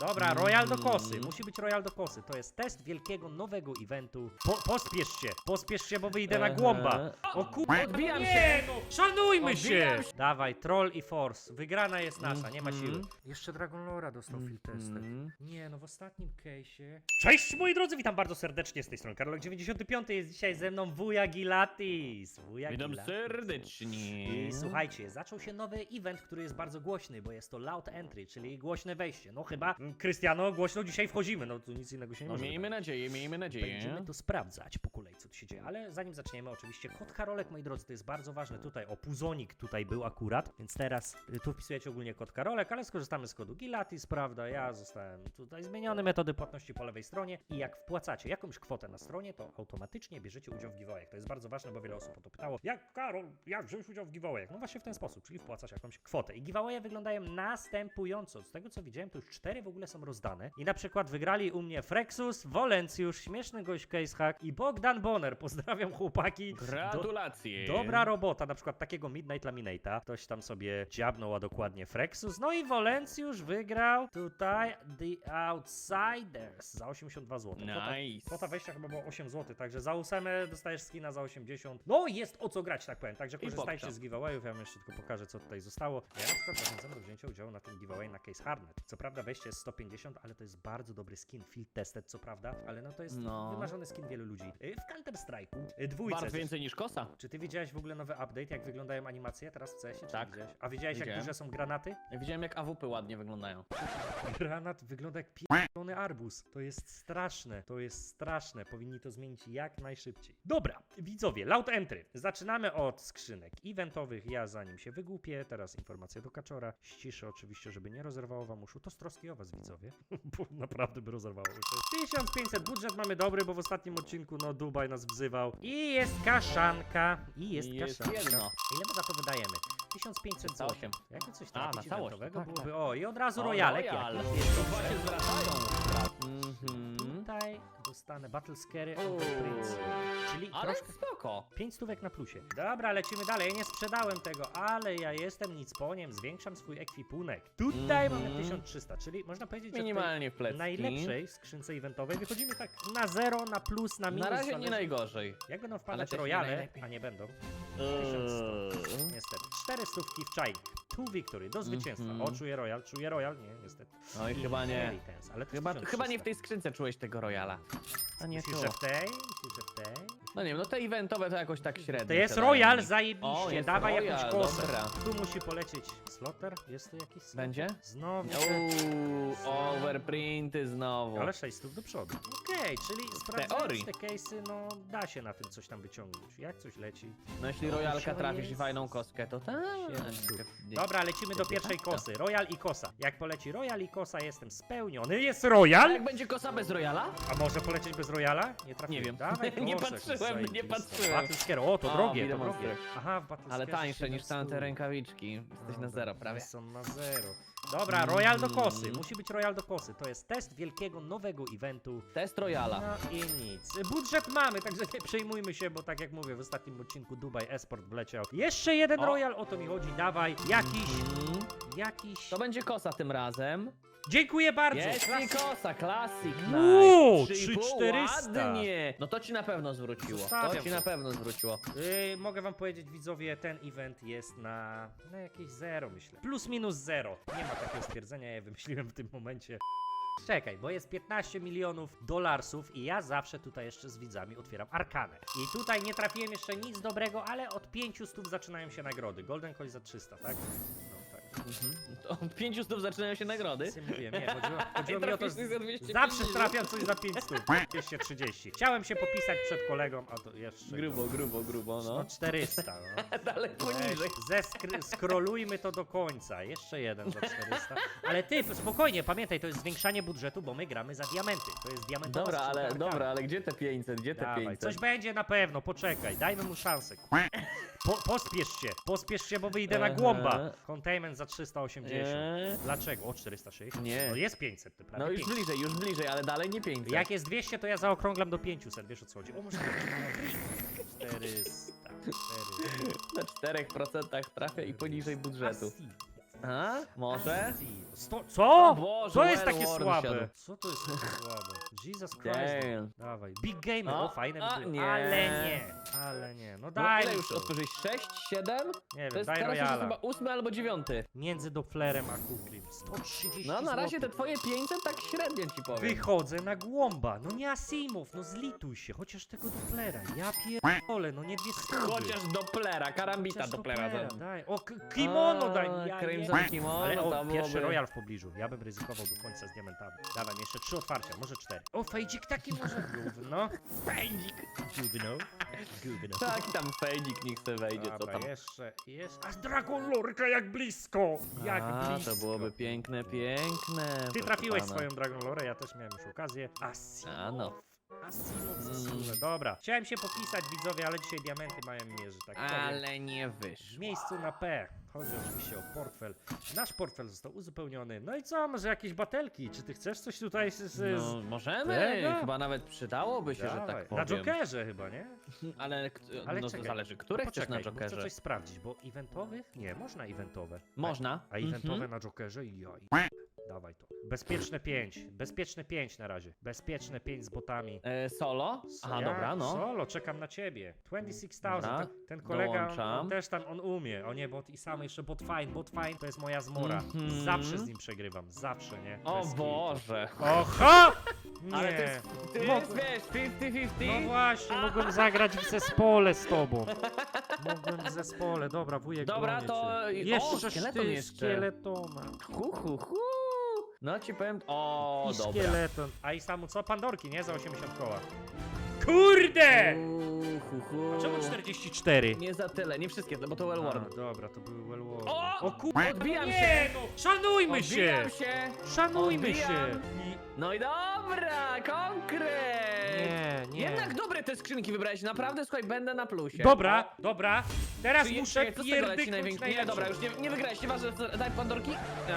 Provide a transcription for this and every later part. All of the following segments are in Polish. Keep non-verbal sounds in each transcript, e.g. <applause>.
Dobra, Royal do kosy. Musi być Royal do kosy. To jest test wielkiego nowego eventu. Po, pospiesz się, pospiesz się, bo wyjdę na głąba. O kurwa, Odbijam nie, się. no, szanujmy się. Odbijam Dawaj, troll i force. Wygrana jest nasza, nie ma Mhm. siły. Jeszcze Dragon Lora dostał field tested. Mhm. Nie, no w ostatnim case'ie... Cześć moi drodzy, witam bardzo serdecznie z tej strony. Karolek95 jest dzisiaj ze mną wuja Gilatis. Wuja Witam Gilatis. serdecznie. I słuchajcie, zaczął się nowy event, który jest bardzo głośny, bo jest to loud entry, czyli głośne wejście. No chyba, mm, Krystiano, głośno dzisiaj wchodzimy, no tu nic innego się nie No może miejmy wydarzyć. nadzieję, miejmy nadzieję. Będziemy to sprawdzać po kolei, co tu się dzieje. Ale zanim zaczniemy, oczywiście kod Karolek, moi drodzy, to jest bardzo ważne. Tutaj o puzonik tutaj był akurat, więc teraz y, tu wpisujecie ogólnie kod Karolek, ale skorzystamy z kodu Gilatis, prawda? Ja zostałem tutaj zmieniony metody płatności po lewej stronie i jak wpłacacie jakąś kwotę na stronie, to automatycznie bierzecie udział w giveawayach. To jest bardzo ważne, bo wiele osób o to pytało. Jak Karol, jak wziąć udział w giveawayach? No właśnie w ten sposób, czyli wpłacasz jakąś kwotę. I giveawaye wyglądają następująco. Z tego co widziałem, to już cztery w ogóle są rozdane. I na przykład wygrali u mnie Frexus, Wolencjusz, śmieszny gość Casehack i Bogdan Bonner. Pozdrawiam chłopaki. Do- Gratulacje. Dobra robota, na przykład takiego Midnight Laminate'a. Ktoś tam sobie dziabnął, a dokładnie Frexus. No i Wolencjusz wygrał tutaj The Outsiders za 82 zł. Nice. Kwota wejścia chyba było 8 zł, także za ósemę dostajesz skina za 80. No jest o co grać, tak powiem. Także korzystajcie z giveawayów. Ja wam jeszcze tylko pokażę, co tutaj zostało. Ja na przykład zachęcam do wzięcia udziału na tym giveaway na Case Hardnet. Co prawda wejście jest 150, ale to jest bardzo dobry skin. Field tested, co prawda, ale no to jest No. wymarzony skin wielu ludzi. Y, W Counter Strike'u y, dwójce. Bardzo więcej niż kosa. Czy ty widziałeś w ogóle nowy update, jak wyglądają animacje teraz w CS-ie? czy Tak. nie Widziałeś? A widziałeś, jak Widziałem. duże są granaty? Ja widziałem jak AWP ładnie wyglądają. <laughs> Granat wygląda jak pierdolony arbuz. To jest straszne, to jest straszne. Powinni to zmienić jak najszybciej. Dobra, widzowie, loud entry. Zaczynamy od skrzynek eventowych. Ja zanim się wygłupię, teraz informacja do kaczora. Ściszę oczywiście, żeby nie rozerwało wam uszu. To z troski o was, widzowie. <laughs> Bo naprawdę by rozerwało uszy. 1500 budżet mamy dobry, bo w ostatnim odcinku, no, Dubaj nas wzywał. I jest kaszanka. I jest I jest kaszanka. jedno. Ile my za to wydajemy? 1500 Za zł. osiem. Jakie coś A, tam na całość, eventowego tak, byłoby. O, i od razu rojalek Royal. jakiś To jest dobrze. właśnie zwracają. Mhm. Tutaj dostanę Battle Scary Prince. Czyli Ale troszkę. spoko. 5 stówek na plusie. Dobra, lecimy dalej. Ja nie sprzedałem tego, ale ja jestem nic po niem. Zwiększam swój ekwipunek. Tutaj Mhm. mamy 1300, czyli można powiedzieć, że w tej Minimalnie w plecki. najlepszej skrzynce eventowej wychodzimy tak na zero, na plus, na minus. Na razie nie zależy- najgorzej. Jak będą Ale wpadać też nie najlepiej. a nie będą, Eee. niestety. 4 stówki w czajnik. Two victory, do zwycięstwa. Mhm. O, czuję royal, czuję royal, nie, niestety. Oj, I chyba nie. ale to Chyba, 1300. chyba nie w tej skrzynce czułeś tego Royala. A nie tu. Myślisz, że w tej? Myślisz, że w tej? No nie wiem, no te eventowe to jakoś tak średnio. To jest Royal, zajebiście, O, jest dawaj Royal, jakąś kosę. dobra. Tu musi polecieć slotter, jest tu jakiś slotter? Będzie? Znowu. Uuu, overprinty znowu. Ale 6 stów do przodu. Okej, czyli sprawdzając teorii. te case'y, no da się na tym coś tam wyciągnąć. Jak coś leci. No jeśli No, Royalka trafisz i fajną koskę, to tak. Stów. Dobra, lecimy do pierwszej kosy. Royal i kosa. Jak poleci Royal i kosa, jestem spełniony. Jest A Royal? jak będzie kosa bez Royala? A może polecieć bez Royala? Nie trafiłem. Nie wiem. Dawaj, <laughs> Nie proszę, patrzyłem, nie patrzyłem. Battle Scare. O, to O, drogie, widzę to drogie. monster. Aha, w Ale tańsze niż 700. tamte rękawiczki. Jesteś na zero prawie. Są na zero. Dobra, Royal do kosy. Mm. Musi być Royal do kosy. To jest test wielkiego nowego eventu. Test Royala. No i nic. Budżet mamy, także nie przejmujmy się, bo tak jak mówię, w ostatnim odcinku Dubaj Esport wleciał. Jeszcze jeden O. Royal, o to mi chodzi. Dawaj, jakiś, Mm. jakiś. To będzie kosa tym razem. Dziękuję bardzo. Jest Klasy- kosa, classic, Uuu, nice. 3400. Ładnie. No to ci na pewno zwróciło. To Zostawiam ci to. na pewno zwróciło. Yy, mogę wam powiedzieć, widzowie, ten event jest na, na jakieś zero, myślę. Plus minus zero. Nie ma takiego stwierdzenia, ja wymyśliłem w tym momencie. Czekaj, bo jest 15 milionów dolarsów i ja zawsze tutaj jeszcze z widzami otwieram arkanę. I tutaj nie trafiłem jeszcze nic dobrego, ale od 500 zaczynają się nagrody. Golden Coin za 300, tak? Od 500 zaczynają się nagrody. Co mówiłem, nie, chodziło, <laughs> chodziło mi o to, trafisz coś za 250. zawsze trafiam coś za 500, 230. Chciałem się popisać przed kolegą, a to jeszcze... Grubo, grubo, grubo, No no. 400, <laughs> no. Dalej poniżej. Zeskr- skrolujmy to do końca. Jeszcze jeden za 400. Ale ty, spokojnie, pamiętaj, to jest zwiększanie budżetu, bo my gramy za diamenty. To jest diamentowa Dobra, skrzynka ale, dobra, ale gdzie te 500? Gdzie te Dawaj, 500? coś będzie na pewno, poczekaj, dajmy mu szansę. Po, pospiesz się, pospiesz się, bo wyjdę na głąba. Containment za 380. Nie. Dlaczego? O, 460? Nie. No jest 500, ty prawie No już 500. bliżej, już bliżej, ale dalej nie 500. Jak jest 200, to ja zaokrąglam do 500, wiesz o co chodzi. O, może 400, 400. Na 4% trafia i poniżej budżetu. A? Może? Sto, co? O Boże, Co jest takie słabe? siadł. Co to jest takie słabe? Jesus Christ. Damn. Dawaj. Big Gamer, O, o fajne a, by było. nie. Ale nie, ale nie. No No daj ile mi już to. otworzyłeś? 6, 7? Nie wiem, To jest daj teraz już jest Royala. chyba ósmy albo dziewiąty. Między Dopplerem a Kuklim. 130 No na razie te złotych. twoje 500 tak średnio ci powiem. Wychodzę na głąba. No nie Asimov, no zlituj się. Chociaż tego Dopplera. Ja pierdolę, no nie dwie stówy. Chociaż Dopplera, karambita Chociaż Dopplera. Dopplera, daj. O, k- kimono daj. A, Ja, ja. Kimono, Ale to o, byłoby- pierwszy Royal w pobliżu. Ja bym ryzykował do końca z diamentami. Dawaj, jeszcze trzy otwarcia, może cztery. O, fejdzik taki może <laughs> gówno. Fejdzik. Gówno. Gówno. Tak, tam fejdzik niech se wejdzie, co Dobra, tam. jeszcze, jeszcze. Aż Dragon Lorka jak blisko! Jak A, blisko! to byłoby piękne, piękne. Ty proszę trafiłeś pana. swoją Dragon Lore, ja też miałem już okazję. Asimow. A, no. Za Mm. Dobra, chciałem się popisać widzowie, ale dzisiaj diamenty mają mierzyć, tak powiem. Ale nie W wyszło. miejscu na P. Chodzi oczywiście o portfel. Nasz portfel został uzupełniony. No i co, może jakieś batelki? Czy ty chcesz coś tutaj z... z. No, możemy, Tego? chyba nawet przydałoby się, że Dawaj. tak Na powiem. Jokerze chyba, nie? <laughs> Ale, k- Ale no to czekaj, zależy, które chcesz na poczekaj, bo Chcę Jokerze? coś sprawdzić, bo eventowych? Nie, można eventowe. Można. A eventowe Mhm. na Jokerze? Ja. Dawaj to. Bezpieczne 5. Bezpieczne 5 na razie. Bezpieczne 5 z botami. E, solo? Aha, Ja dobra, no. Solo, czekam na ciebie. 26,000. Dobra, Ten, ten kolega, on, on też tam, on umie. O nie, bot i sam jeszcze bot fine. Bot fine to jest moja zmora. Mhm. Zawsze z nim przegrywam. Zawsze, nie? O Bez kitu. Boże. Oho! <laughs> Nie. Ale to jest, to Mo- jest wiesz, 50-50. No właśnie, mogłem zagrać w zespole z tobą. Mogłem w zespole, dobra, wujek Dobra, gonię to- cię. o, Jeszcze szkieleton ty, jeszcze. szkieletona. Hu, hu, hu. No ci powiem, o, I dobra. szkieleton. A i samu co? Pandorki, nie? Za 80 koła. Kurde! Hu, hu. A czemu 44? Nie za tyle, nie wszystkie, bo to well worn. A, dobra, to były well worn. O! o kurde, Odbijam się! No, szanujmy się! Odbijam się! Szanujmy Odbijam. się! I... No i dobra, konkret! Nie, nie. Jednak dobre te skrzynki wybrałeś, naprawdę, słuchaj, będę na plusie. Dobra, dobra. Teraz Czy muszę czekaj, co z tego leci pierdyknąć największy? Nie, dobra, już nie, nie wygrałeś, nieważne, co- daj pandorki.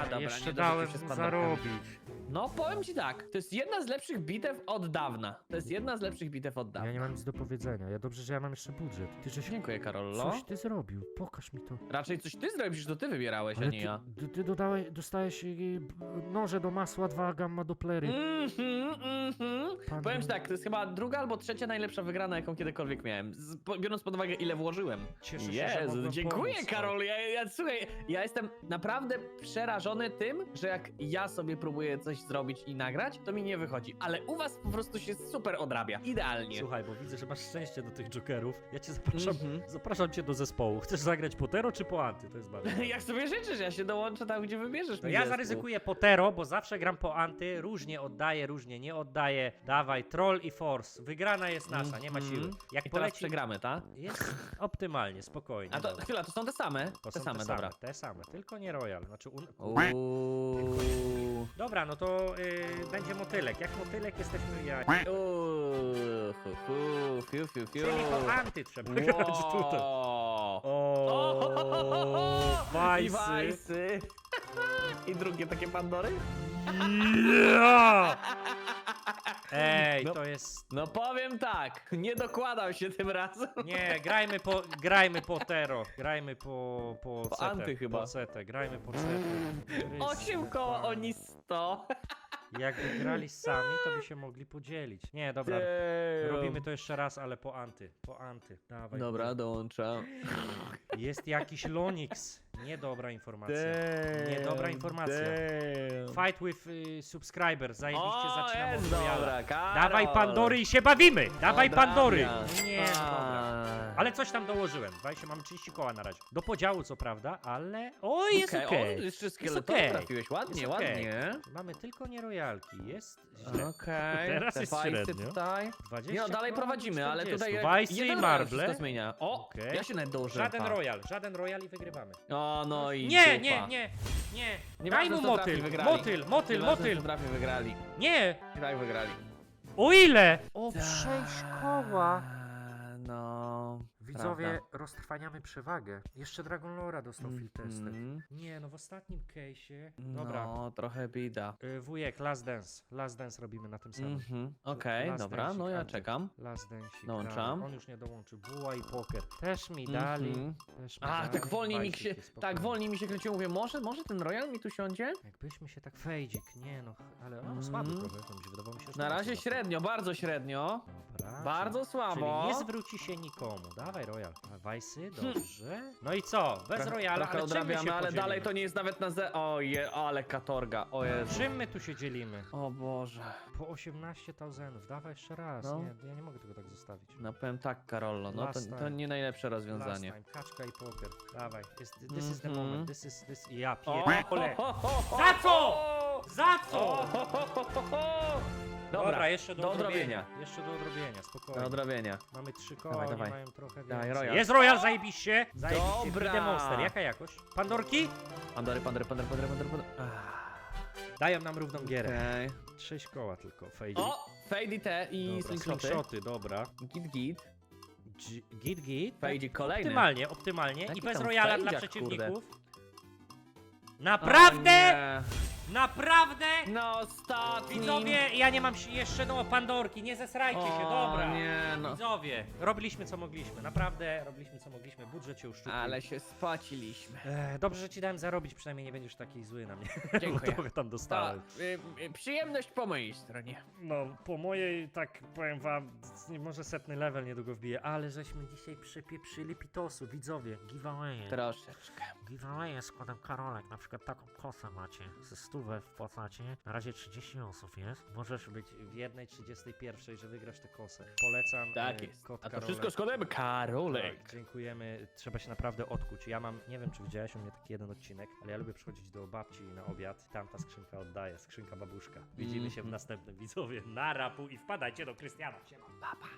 A, dobra, Jeszcze nie dałem dorzucił się z pandorkami. zarobić. No, powiem ci tak, to jest jedna z lepszych bitew od dawna. To jest jedna z lepszych bitew od dawna. Ja nie mam nic do powiedzenia. Ja dobrze, że ja mam jeszcze budżet. Ty żeś Dziękuję, Karollo. coś ty zrobił. Pokaż mi to. Raczej coś ty zrobisz, to ty wybierałeś, a Ale nie ty, ja. ty, ty dodałeś, dostałeś y, b- noże do masła, dwa gamma doplery. Mhm, mhm. Pan- Powiem ci tak, to jest chyba druga albo trzecia najlepsza wygrana, jaką kiedykolwiek miałem. Z, po, biorąc pod uwagę, ile włożyłem. Cieszę się, że Jezu, mogłem dziękuję pomóc, Karol. Ja, ja, słuchaj, ja jestem naprawdę przerażony tym, że jak ja sobie próbuję coś zrobić i nagrać, to mi nie wychodzi. Ale u was po prostu się super odrabia. Idealnie. Słuchaj, bo widzę, że masz szczęście do tych jokerów. Ja cię zapraszam, Mhm. zapraszam cię do zespołu. Chcesz zagrać Potero czy po Anty? To jest bardzo. <laughs> Jak sobie życzysz, ja się dołączę tam, gdzie wybierzesz ja zespół. zaryzykuję Potero, bo zawsze gram po Anty. Różnie oddaję, różnie nie oddaję. Dawaj, Troll i Force. Wygrana jest nasza, nie ma Mhm. siły. Jak I teraz poleci. przegramy, tak? Jest optymalnie, spokojnie. A to dobra. chwila, to są te same? To te są same, dobra. te same, tylko nie Royal. Znaczy un... Dobra, no to y, będzie motylek. Jak motylek jesteśmy ja. Uuu, hu, hu, fiu, fiu, fiu. Czyli po Anty trzeba grać tutaj. Wow. O, I wajsy. wajsy. <laughs> I drugie takie Pandory? Ja! Ej, No. to jest... No powiem tak, nie dokładał się tym razem. Nie, grajmy po, grajmy po Tero, grajmy po, po, Po setę, anty chyba. po setę, grajmy po setę. <laughs> Osiem koło, Panie. oni sto. Jakby grali sami, to by się mogli podzielić. Nie, dobra, robimy to jeszcze raz, ale po anty, po anty. Dawaj. Dobra, dołączam. Jest jakiś Lonix. Niedobra informacja. Niedobra informacja. Fight with y, subscriber, zajebiście O, zaczynamy jest od Royala. dobra, Karol. Dawaj Pandory i się bawimy! Dawaj Odrabia. Pandory! Nie, no dobra. A. Ale coś tam dołożyłem. Dwajcie, mamy 30 koła na razie. Do podziału co prawda, ale... O, jest Okej, okej. O, jeszcze szkieletą okej. trafiłeś, ładnie, Jest okej. ładnie. Mamy tylko nie royalki. Jest źle. Okej, <laughs> Teraz te jest fajsy średnio. tutaj. 20 Nie, no dalej koła, prowadzimy, ale 40. tutaj jak jeden i royal marble. wszystko zmienia. O, Okej. ja się nawet dołożyłem. Żaden pa. royal, żaden royal i wygrywamy. O, no i Nie, dupa. nie, nie, nie. Daj Nieważne, mu co trafi, motyl, wygrali. motyl, motyl, Nieważne, motyl. co trafi, wygrali. Nie! Tak, wygrali. O ile? O, Tak. 6 koła. No No. Widzowie, prawda. roztrwaniamy przewagę. Jeszcze Dragon Lora dostał field tested. Mhm. Nie, no w ostatnim case'ie... Dobra, No, trochę bida. y, wujek, last dance. Last dance robimy na tym samym. Mhm. Okej, Last dobra, no ja czekam. Last dance. Dołączam. On już nie dołączy. Buła i poker. Też mi dali. Mhm. Też mi A, dali. tak wolniej mi się, tak wolniej mi się kręciło. Mówię, może, może ten Royal mi tu siądzie? Jakbyśmy się tak fejdzik, nie no, ale no, słabo Mhm. trochę, mi się wydawało mi się, że Na razie średnio, bardzo średnio. Dobra, Bardzo słabo. Czyli nie zwróci się nikomu. Dawaj Royal. Wajsy, dobrze. No i co? Bez Trochę- Royala, Trochę ale czym my odrabiamy, się ale podzielimy? dalej to nie jest nawet na ze... Oje, ale katorga, o Jezu. Czym my tu się dzielimy? O Boże. Po 18 tauzenów. Dawaj jeszcze raz. No. Nie, ja nie mogę tego tak zostawić. No powiem tak, Karollo, no to, Last to time. nie najlepsze Last rozwiązanie. time, kaczka i poker. Dawaj. Jest, this is the Mhm. moment. This is, this... Ja pierdolę. ho, ho, ho, Za co? ho! Za co? ho, ho, ho, ho, ho! Dobra, jeszcze do, do odrobienia. odrobienia. Jeszcze do odrobienia, spokojnie. do odrobienia. Mamy trzy koła, Dawaj, oni dawaj. mają trochę więcej. Royal. Jest Royal, zajebiście! Zajebiście. Dobra. Idę Monster, jaka jakość? Pandorki? Pandory, pandory, pandory, pandory, pandory, pandory. Ah, Dają nam równą gierę. Okej. Sześć koła tylko, fejdzie. O, Fade te i Dobra, slingshoty. slingshoty, dobra. Git, git. Dż- Git, git. Fejdzie kolejny. Optymalnie, optymalnie. Jaki I bez tam Royala dla fejdziak, przeciwników. O Naprawdę? nie. Naprawdę? No ostatni. Widzowie, ja nie mam si- jeszcze, no, Pandorki, nie zesrajcie się, o, dobra. nie no. Widzowie, robiliśmy co mogliśmy, naprawdę robiliśmy co mogliśmy, budżet się uszczuplił. Ale się spaciliśmy. Ech, dobrze, że ci dałem zarobić, przynajmniej nie będziesz taki zły na mnie. <laughs> Dziękuję. Bo trochę tam To, dostałem. y, y, przyjemność po mojej stronie. No, po mojej, tak powiem wam, nie- może setny level niedługo wbije, ale żeśmy dzisiaj przepieprzyli pitosu, widzowie, giveawaye. Troszeczkę. Giveawaye z kodem Karolek, na przykład taką kosę macie, ze stówę wpłacacie, na razie 30 osób jest, możesz być w jednej 31, że wygrasz tę kosę. Polecam Tak e, jest. kod A to Karolek. wszystko z kodem Karolek. Tak, dziękujemy. Trzeba się naprawdę odkuć. Ja mam, nie wiem czy widziałeś u mnie taki jeden odcinek, ale ja lubię przychodzić do babci na obiad. Tam ta skrzynka oddaje, skrzynka babuszka. Widzimy się w Mhm. następnym widzowie. Na rapu i wpadajcie do Krystiana. Siema. Papa.